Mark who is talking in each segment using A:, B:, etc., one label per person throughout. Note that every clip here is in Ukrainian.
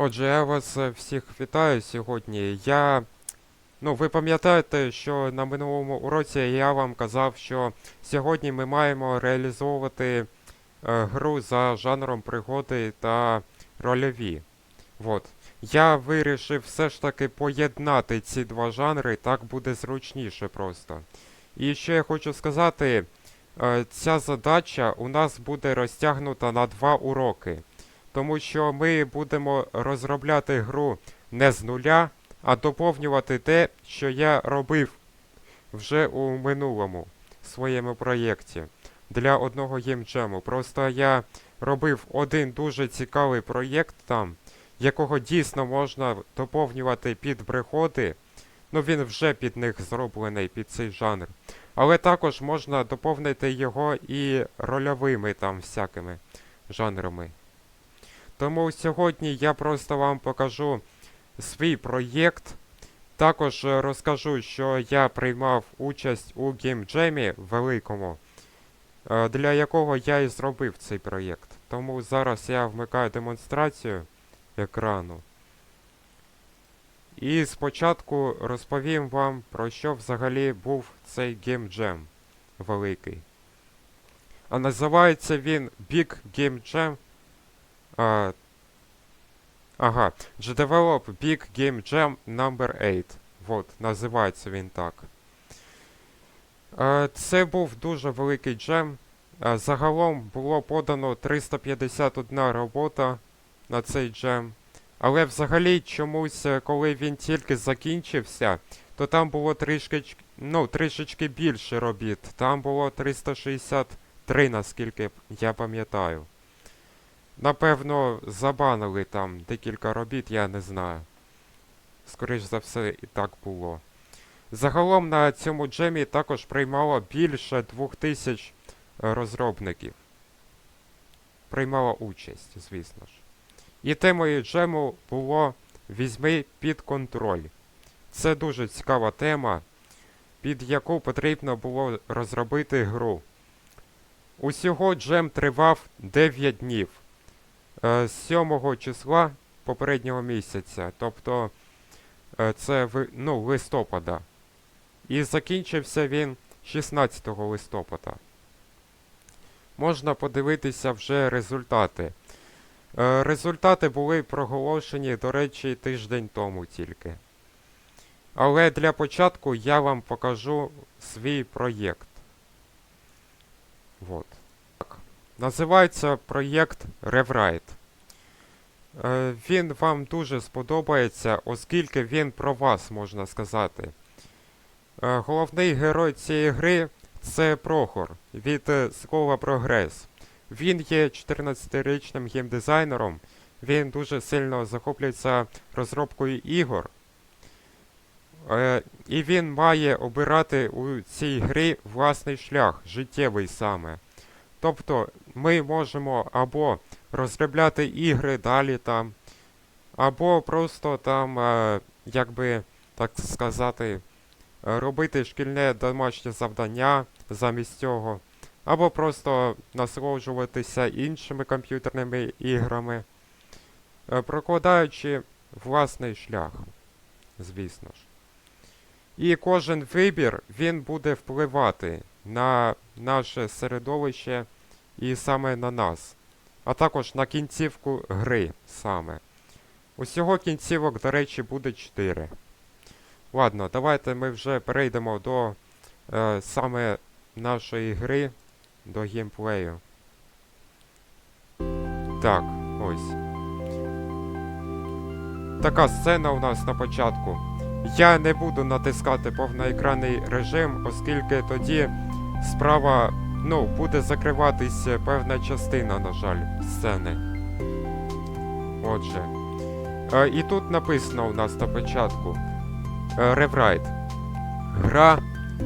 A: Отже, я вас е, всіх вітаю сьогодні. Я. Ну, ви пам'ятаєте, що на минулому уроці я вам казав, що сьогодні ми маємо реалізовувати е, гру за жанром пригоди та рольові. От. Я вирішив все ж таки поєднати ці два жанри, так буде зручніше просто. І ще я хочу сказати, е, ця задача у нас буде розтягнута на два уроки. Тому що ми будемо розробляти гру не з нуля, а доповнювати те, що я робив вже у минулому своєму проєкті для одного геймджему. Просто я робив один дуже цікавий проєкт там, якого дійсно можна доповнювати під пригоди. Ну він вже під них зроблений, під цей жанр. Але також можна доповнити його і рольовими там всякими жанрами. Тому сьогодні я просто вам покажу свій проєкт. Також е, розкажу, що я приймав участь у геймджемі великому, е, для якого я і зробив цей проєкт. Тому зараз я вмикаю демонстрацію екрану. І спочатку розповім вам, про що взагалі був цей геймджем великий. А називається він Big Game Jam а, ага, G-Develop Big Game Jam Number 8. Вот, називається він так. А, це був дуже великий джем. А, загалом було подано 351 робота на цей джем. Але взагалі чомусь, е, коли він тільки закінчився, то там було трішки, ну, трішечки більше робіт. Там було 363, наскільки я пам'ятаю. Напевно, забанили там декілька робіт, я не знаю. Скоріш за все, і так було. Загалом на цьому джемі також приймало більше 2000 е, розробників. Приймала участь, звісно ж. І темою джему було Візьми під контроль. Це дуже цікава тема, під яку потрібно було розробити гру. Усього джем тривав 9 днів. Е, з 7 числа попереднього місяця, тобто е, це ну, листопада. І закінчився він 16 листопада. Можна подивитися вже результати. Е, Результати були проголошені, до речі, тиждень тому тільки. Але для початку я вам покажу свій проєкт. Вот. Називається проєкт Rewrite. Е, Він вам дуже сподобається, оскільки він про вас, можна сказати. Е, Головний герой цієї гри це Прохор від е, Скола Прогрес. Він є 14-річним геймдизайнером. Він дуже сильно захоплюється розробкою ігор. І він має обирати у цій грі власний шлях, життєвий саме. Тобто ми можемо або розробляти ігри далі там, або просто там, е, якби так сказати, робити шкільне домашнє завдання замість цього, або просто насолоджуватися іншими комп'ютерними іграми, е, прокладаючи власний шлях, звісно ж. І кожен вибір він буде впливати на наше середовище і саме на нас, а також на кінцівку гри саме. Усього кінцівок, до речі, буде 4. Ладно, давайте ми вже перейдемо до е, саме нашої гри, до геймплею. Так, ось. Така сцена у нас на початку. Я не буду натискати повноекранний режим, оскільки тоді справа, ну, буде закриватись е, певна частина, на жаль, сцени. Отже. Е, і тут написано у нас на початку. Е, Rewrite. Гра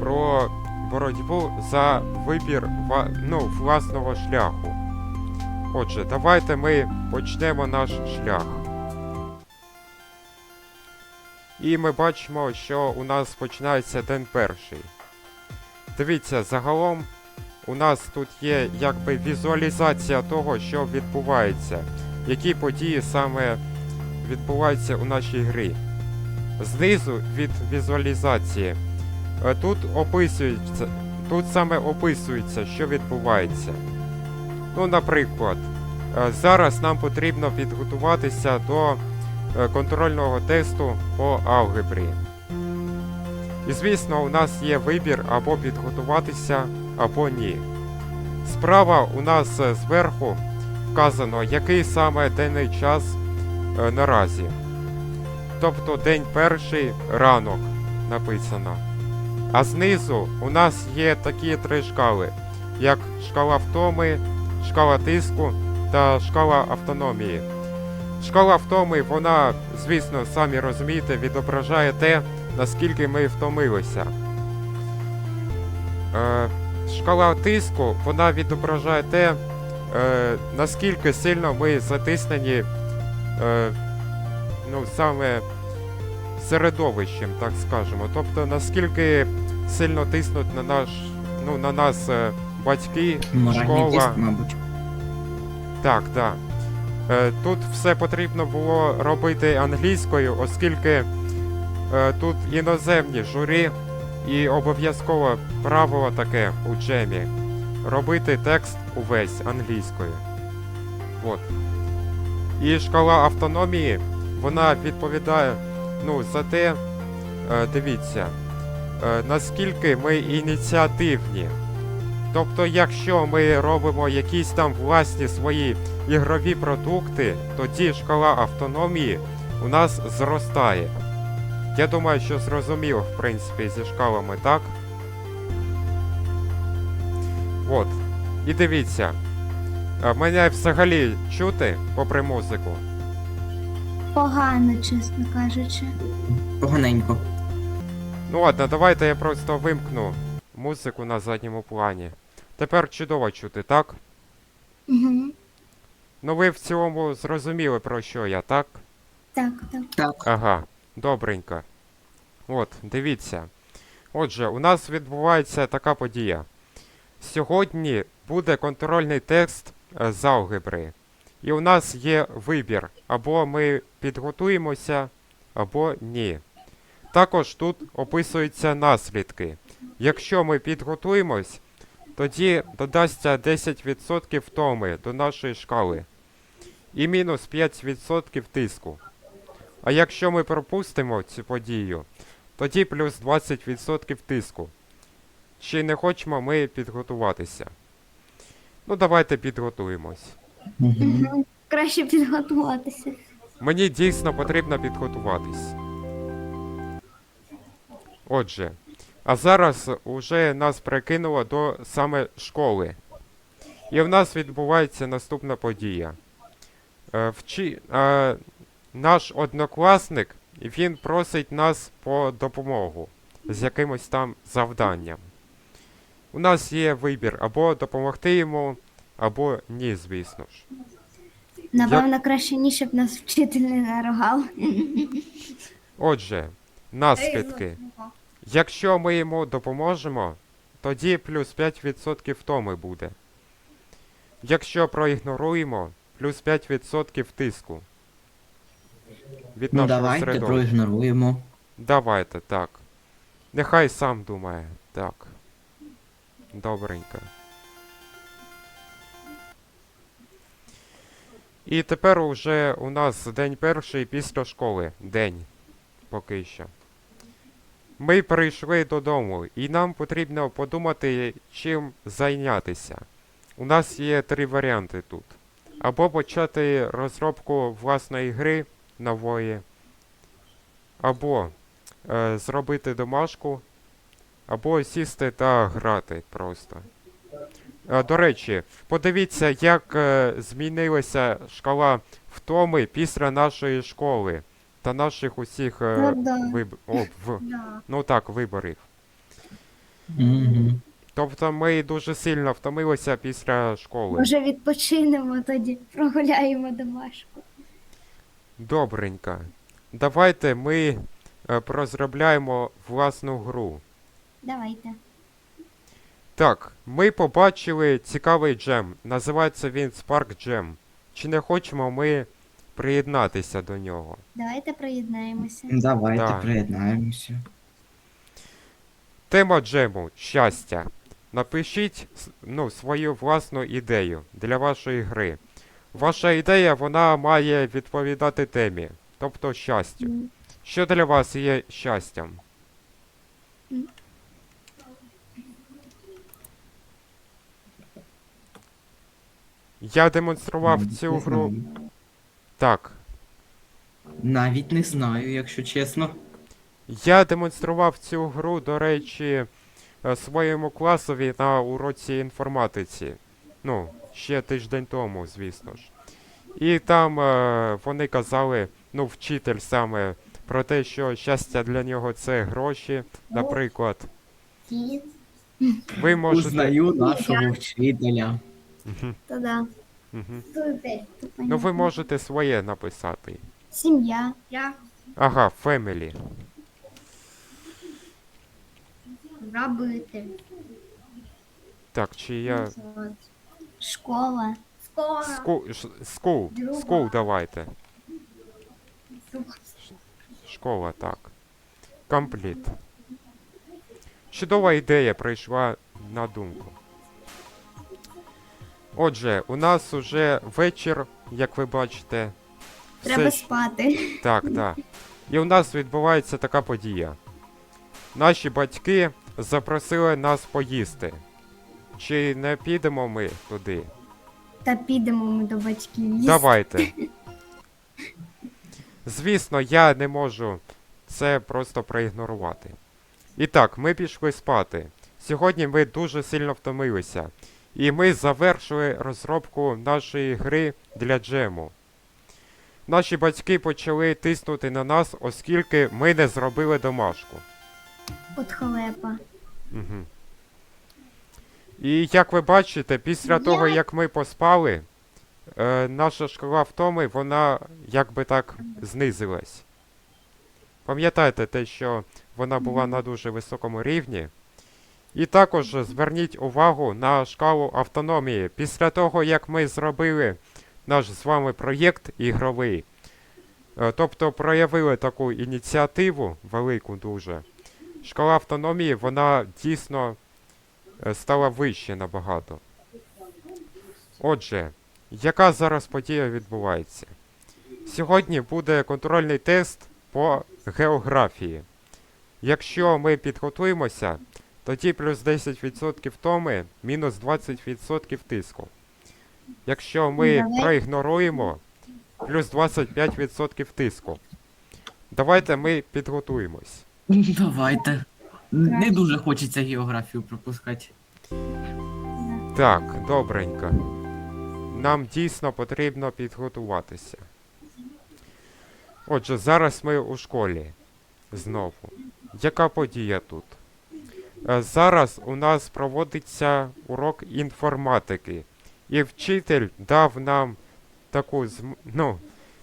A: про боротьбу за вибір ну, власного шляху. Отже, давайте ми почнемо наш шлях. І ми бачимо, що у нас починається день перший. Дивіться, загалом у нас тут є якби візуалізація того, що відбувається, які події саме відбувається у нашій грі. Знизу від візуалізації. Е, Тут описується, тут саме описується, що відбувається. Ну, наприклад, е, зараз нам потрібно підготуватися до е, контрольного тесту по алгебрі. І звісно, у нас є вибір або підготуватися, або ні. Справа у нас е, зверху вказано, який саме денний час е, наразі. Тобто день перший ранок написано. А знизу у нас є такі три шкали, як шкала втоми, шкала тиску та шкала автономії. Шкала втоми, вона, звісно, самі розумієте, відображає те, наскільки ми втомилися. Е, шкала тиску, вона відображає те, е, наскільки сильно ми затиснені е, ну, саме середовищем, так скажемо. Тобто, наскільки сильно тиснуть на наш, ну, на нас е, батьки,
B: Моральний
A: школа.
B: тиск, мабуть.
A: Так, так. Е, тут все потрібно було робити англійською, оскільки тут іноземні журі і обов'язково правило таке у джемі. Робити текст увесь англійською. От. І шкала автономії, вона відповідає ну, за те, е, дивіться, е, наскільки ми ініціативні. Тобто, якщо ми робимо якісь там власні свої ігрові продукти, тоді шкала автономії у нас зростає. Я думаю, що зрозуміло, в принципі, зі шкалами, так? От. І дивіться. а, Мене взагалі чути попри музику.
C: Погано, чесно кажучи.
B: Поганенько.
A: Ну ладно, давайте я просто вимкну музику на задньому плані. Тепер чудово чути, так?
C: Угу.
A: Ну ви в цілому зрозуміли про що я, так?
C: Так, так.
B: Так.
A: Ага, добренько. От, дивіться. Отже, у нас відбувається така подія. Сьогодні буде контрольний текст е, з алгебри. І у нас є вибір. Або ми підготуємося, або ні. Також тут описуються наслідки. Якщо ми підготуємось, тоді додасться 10% втоми до нашої шкали. І мінус 5% тиску. А якщо ми пропустимо цю подію, тоді плюс 20% тиску. Чи не хочемо ми підготуватися? Ну, давайте підготуємось.
B: Угу.
C: Краще підготуватися.
A: Мені дійсно потрібно підготуватись. Отже, а зараз уже нас прикинуло до саме школи. І в нас відбувається наступна подія. Е, вчи... наш однокласник, він просить нас по допомогу з якимось там завданням. У нас є вибір або допомогти йому, або ні, звісно ж.
C: Напевно, краще ні, щоб нас вчитель не наругав.
A: Отже, наслідки. Якщо ми йому допоможемо, тоді плюс 5% втоми буде. Якщо проігноруємо, плюс 5% тиску. Від
B: Ну
A: нашого
B: давайте
A: середовища.
B: проігноруємо.
A: Давайте, так. Нехай сам думає. Так. Добренько. І тепер уже у нас день перший після школи. День. Поки що. Ми прийшли додому, і нам потрібно подумати, чим зайнятися. У нас є три варіанти тут. Або почати розробку власної гри нової, або е, зробити домашку, або сісти та грати просто. Е, до речі, подивіться, як е, змінилася шкала втоми після нашої школи та наших усіх е,
C: Ну да.
A: виб... О, в...
C: Да.
A: ну так, виборів.
B: Угу.
A: Тобто ми дуже сильно втомилися після школи.
C: Може відпочинемо тоді, прогуляємо домашку.
A: Добренько. Давайте ми е, прозробляємо власну гру.
C: Давайте.
A: Так, ми побачили цікавий джем. Називається він Spark Jam. Чи не хочемо ми приєднатися до нього.
C: Давайте приєднаємося.
B: Давайте
A: Так.
B: приєднаємося.
A: Тема джему щастя. Напишіть с- ну, свою власну ідею для вашої гри. Ваша ідея вона має відповідати темі, тобто щастю. Що для вас є щастям? Я демонстрував
B: Навіть
A: цю гру. Так.
B: Навіть не знаю, якщо чесно.
A: Я демонстрував цю гру, до речі, е, своєму класові на уроці інформатиці. Ну, ще тиждень тому, звісно ж. І там е, вони казали, ну, вчитель саме, про те, що щастя для нього це гроші, наприклад. Ви можете.
B: Узнаю нашого вчителя.
A: Мгм,
C: То да.
A: мгм. Ну, ви можете своє написати.
C: Сім'я. Я.
A: Ага, family.
C: Робити.
A: Так, чи я.
C: Школа. Школа. Друга.
A: school давайте. Школа, так. Компліт. Чудова ідея прийшла на думку. Отже, у нас уже вечір, як ви бачите.
C: Треба
A: щ-
C: спати.
A: Так, так. І у нас відбувається така подія. Наші батьки запросили нас поїсти. Чи не підемо ми туди?
C: Та підемо ми до батьків. їсти.
A: Давайте. Звісно, я не можу це просто проігнорувати. І так, ми пішли спати. Сьогодні ми дуже сильно втомилися. І ми завершили розробку нашої гри для джему. Наші батьки почали тиснути на нас, оскільки ми не зробили домашку.
C: От халепа.
A: Угу. І як ви бачите, після того, як ми поспали, е, наша шкала втоми, вона якби так знизилась. Пам'ятайте те, що вона була на дуже високому рівні. І також зверніть увагу на шкалу автономії. Після того, як ми зробили наш з вами проєкт ігровий, е, тобто проявили таку ініціативу велику дуже, шкала автономії, вона дійсно стала вище набагато. Отже, яка зараз подія відбувається? Сьогодні буде контрольний тест по географії. Якщо ми підготуємося, тоді плюс 10% втоми, мінус 20% тиску. Якщо ми проігноруємо, плюс 25% тиску. Давайте ми підготуємось.
B: Давайте. Не дуже хочеться географію пропускати.
A: Так, добренько. Нам дійсно потрібно підготуватися. Отже, зараз ми у школі. Знову. Яка подія тут? Е, Зараз у нас проводиться урок інформатики. І вчитель дав нам таку, зм- ну,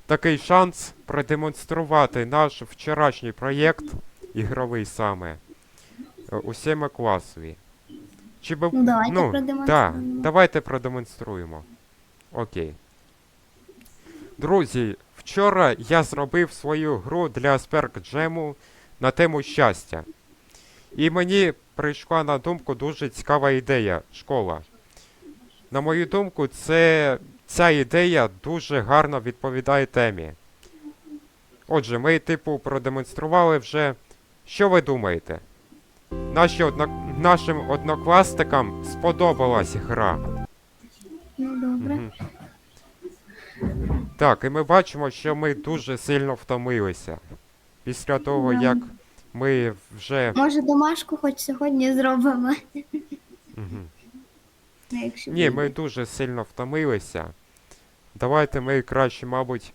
A: такий шанс продемонструвати наш вчорашній проєкт, ігровий саме, е, усіма класові. Чи би,
C: Ну, давайте
A: ну,
C: продемонструємо.
A: Так, давайте продемонструємо. Окей. Друзі, вчора я зробив свою гру для Spark Jam на тему щастя. І мені прийшла на думку дуже цікава ідея школа. На мою думку, це, ця ідея дуже гарно відповідає темі. Отже, ми, типу, продемонстрували вже. Що ви думаєте? Наші одно... Нашим однокласникам сподобалась гра.
C: Ну, добре.
A: Так, і ми бачимо, що ми дуже сильно втомилися. Після того,
C: Да.
A: як ми вже.
C: Може, домашку хоч сьогодні зробимо. Якщо
A: Ні, ми дуже сильно втомилися. Давайте ми краще, мабуть,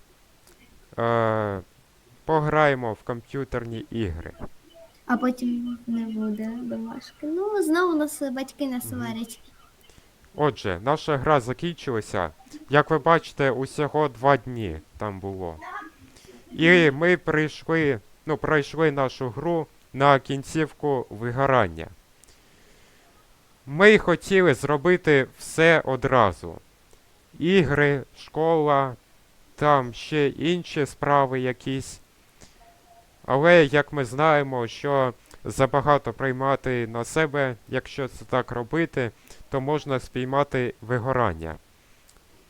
A: е- пограємо в комп'ютерні ігри.
C: А потім не буде домашки. Ну, знову нас батьки не сварять.
A: Отже, наша гра закінчилася. Як ви бачите, усього два дні там було. І ми прийшли, ну, пройшли нашу гру на кінцівку вигорання. Ми хотіли зробити все одразу. Ігри, школа, там ще інші справи якісь. Але як ми знаємо, що забагато приймати на себе, якщо це так робити, то можна спіймати вигорання.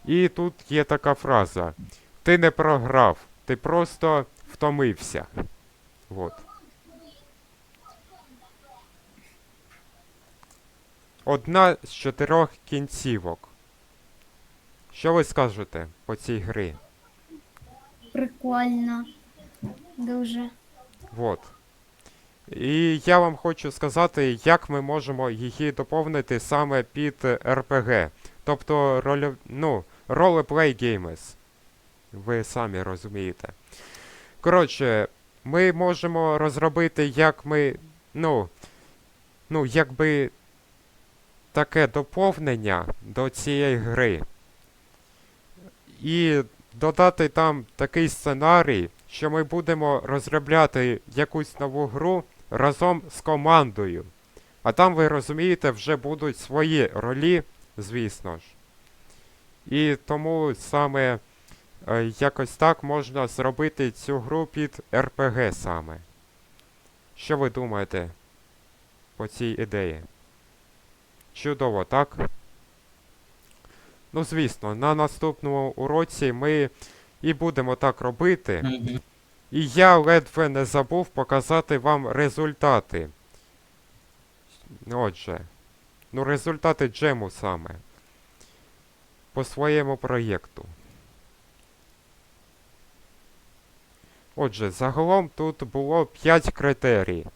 A: І тут є така фраза: ти не програв, ти просто втомився. От. Одна з чотирьох кінцівок. Що ви скажете по цій грі?
C: Прикольно. Дуже.
A: Вот. І я вам хочу сказати, як ми можемо її доповнити саме під RPG. Тобто роль, ну, roleplay games. Ви самі розумієте. Коротше, ми можемо розробити, як ми. Ну, ну, якби таке доповнення до цієї гри. І додати там такий сценарій, що ми будемо розробляти якусь нову гру разом з командою. А там, ви розумієте, вже будуть свої ролі, звісно ж. І тому саме е, якось так можна зробити цю гру під РПГ саме. Що ви думаєте по цій ідеї? Чудово, так? Ну, звісно, на наступному уроці ми і будемо так робити. І я ледве не забув показати вам результати. Отже, ну результати джему саме. По своєму проєкту. Отже, загалом тут було 5 критерій.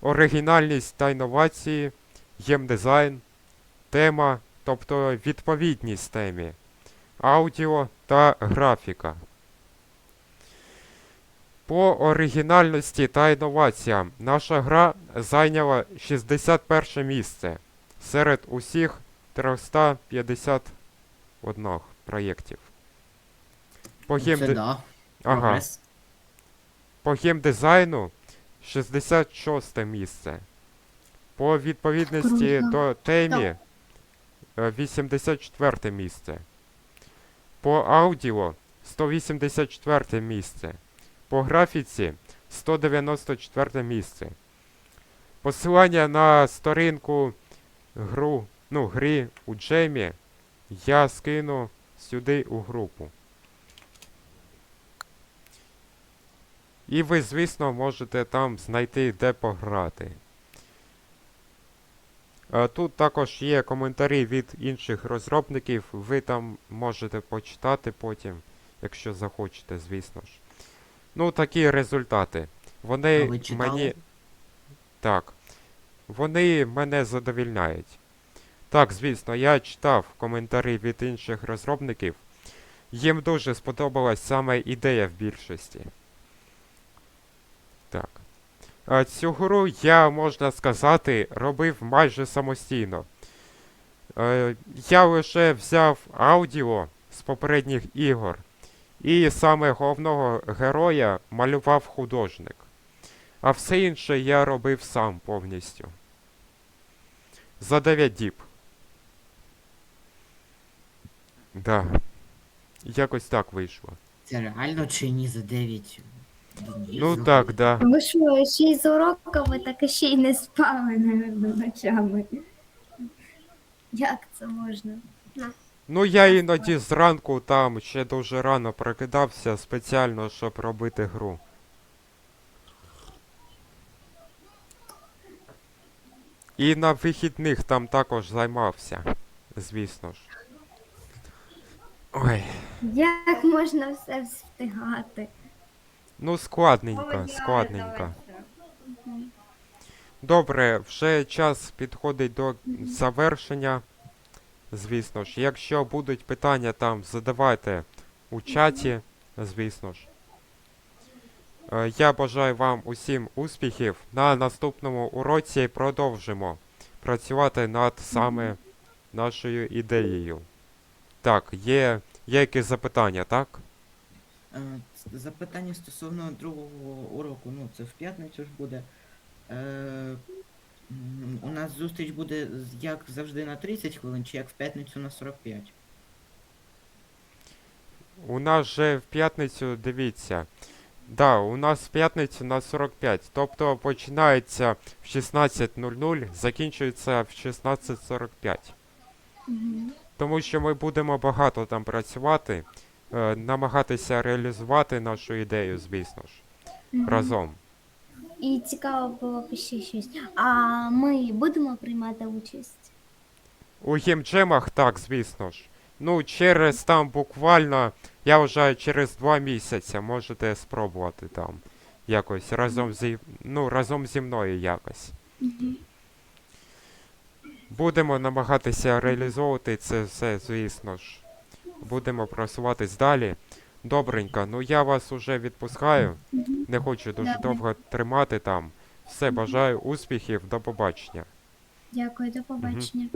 A: Оригінальність та інновації, геймдизайн, тема, тобто відповідність темі, аудіо та графіка. По оригінальності та інноваціям наша гра зайняла 61 місце серед усіх 351 проєктів. По,
B: Це да.
A: ага. По геймдизайну 66 місце. По відповідності
C: Круто.
A: до темі е, 84 місце. По аудіо 184 місце. По графіці 194 місце. Посилання на сторінку гру, ну, грі у Джемі я скину сюди у групу. І ви, звісно, можете там знайти, де пограти. Е, Тут також є коментарі від інших розробників, ви там можете почитати потім, якщо захочете, звісно ж. Ну, такі результати. Вони
B: ви
A: мені. Так. Вони мене задовільняють. Так, звісно, я читав коментарі від інших розробників. Їм дуже сподобалась саме ідея в більшості. Так. Цю гру я, можна сказати, робив майже самостійно. Е, Я лише взяв аудіо з попередніх ігор, і саме головного героя малював художник. А все інше я робив сам повністю. За 9 діб. Да. Якось так вийшло.
B: Це реально чи ні за 9 днів?
A: Ну так, да.
C: Ви що, ще й з уроками, так і ще й не спали, наверное, ночами. Як це можна?
A: Ну я іноді зранку там ще дуже рано прокидався спеціально, щоб робити гру. І на вихідних там також займався, звісно ж. Ой,
C: Як можна все встигати?
A: Ну складненько, складненько. Добре, вже час підходить до завершення. Звісно ж, якщо будуть питання там, задавайте у чаті, звісно ж. Е, Я бажаю вам усім успіхів. На наступному уроці продовжимо працювати над саме нашою ідеєю. Так, є, є якісь запитання, так?
B: Е, Запитання стосовно другого уроку, ну це в п'ятницю ж буде. Е, у нас зустріч буде як завжди на 30 хвилин, чи як в п'ятницю на 45.
A: У нас же в п'ятницю, дивіться. Да, у нас в п'ятницю на 45. Тобто починається в 16.00, закінчується в 16.45.
C: Мгм.
A: Тому що ми будемо багато там працювати, е, намагатися реалізувати нашу ідею, звісно ж,
C: Мгм.
A: разом.
C: І цікаво було б ще щось. А ми будемо приймати участь?
A: У гімджемах так, звісно ж. Ну, через там буквально, я вважаю, через два місяці можете спробувати там якось разом зі, ну, разом зі мною якось. Будемо намагатися реалізовувати це все, звісно ж. Будемо просуватись далі. Добренько, ну я вас уже відпускаю. Не хочу дуже
C: Добре.
A: довго тримати там. Все, бажаю успіхів, до побачення.
C: Дякую, до побачення.